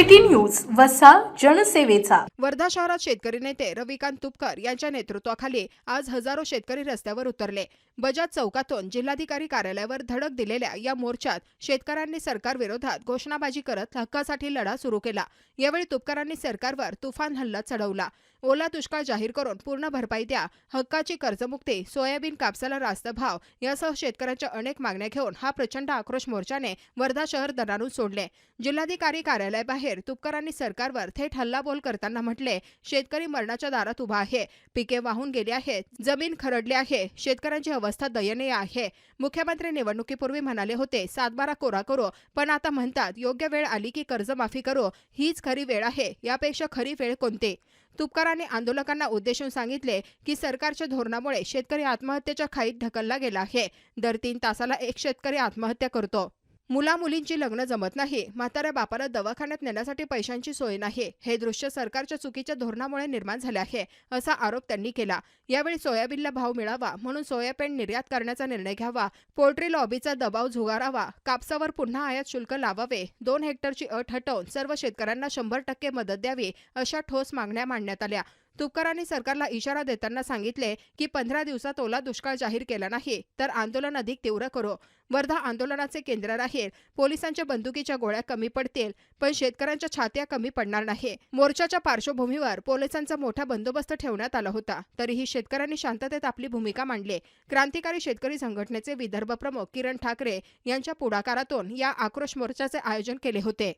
वसा जनसेवेचा. वर्धा शहरात शेतकरी नेते रविकांत तुपकर यांच्या नेतृत्वाखाली आज हजारो शेतकरी रस्त्यावर उतरले. बजाज चौकातून जिल्हाधिकारी कार्यालयावर धडक दिलेल्या या मोर्चात शेतकऱ्यांनी सरकारविरोधात घोषणाबाजी करत हक्कासाठी लढा सुरू केला. यावेळी तुपकरांनी सरकारवर तुफान हल्ला चढवला. ओला दुष्काळ जाहीर करून पूर्ण भरपाई द्या हक्काची कर्जमुक्ती सोयाबीन कापसाला रास्त भाव यासह शेतकऱ्यांच्या अनेक मागण्या घेऊन हा प्रचंड आक्रोश मोर्चाने वर्धा शहर दरारून सोडले. जिल्हाधिकारी कार्यालयाबाहेर तुपकरांनी सरकारवर थेट हल्लाबोल करताना म्हटले शेतकरी मरणाच्या दारात उभा आहे. पिके वाहून गेली आहेत. जमीन खरडली आहे. शेतकऱ्यांची अवस्था दयनीय आहे. मुख्यमंत्री निवडणुकीपूर्वी म्हणाले होते सातबारा कोरा करो. पण आता म्हणतात योग्य वेळ आली की कर्जमाफी करो. हीच खरी वेळ आहे. यापेक्षा खरी वेळ कोणती? तुपकरांनी आंदोलकांना उद्देशून सांगितले की सरकारच्या धोरणामुळे शेतकरी आत्महत्येच्या खाईत ढकलला गेला आहे. दर तीन तासाला एक शेतकरी आत्महत्या करतो. मुला मुलींची लग्न जमत नाही. म्हाताऱ्या बापाला दवाखान्यात नेण्यासाठी पैशांची सोय नाही. हे दृश्य सरकारच्या चुकीच्या धोरणामुळे निर्माण झाले आहे असा आरोप त्यांनी केला. यावेळी सोयाबीनला भाव मिळावा म्हणून सोयाबीन निर्यात करण्याचा निर्णय घ्यावा पोल्ट्री लॉबीचा दबाव झुगारावा कापसावर पुन्हा आयात शुल्क लावावे दोन हेक्टरची अट हटवून सर्व शेतकऱ्यांना शंभर टक्के मदत द्यावी अशा ठोस मागण्या मांडण्यात आल्या. तुपकरांनी सरकारला इशारा देताना सांगितले की पंधरा दिवसात ओला दुष्काळ जाहीर केला नाही तर आंदोलन अधिक तीव्र करू. वर्धा आंदोलनाचे केंद्र राहील. पोलिसांच्या बंदुकीच्या गोळ्या कमी पडतील पण शेतकऱ्यांच्या छात्या कमी पडणार नाही. मोर्चाच्या पार्श्वभूमीवर पोलिसांचा मोठा बंदोबस्त ठेवण्यात आला होता. तरीही शेतकऱ्यांनी शांततेत आपली भूमिका मांडली. क्रांतिकारी शेतकरी संघटनेचे विदर्भ प्रमुख किरण ठाकरे यांच्या पुढाकारातून या आक्रोश मोर्चाचे आयोजन केले होते.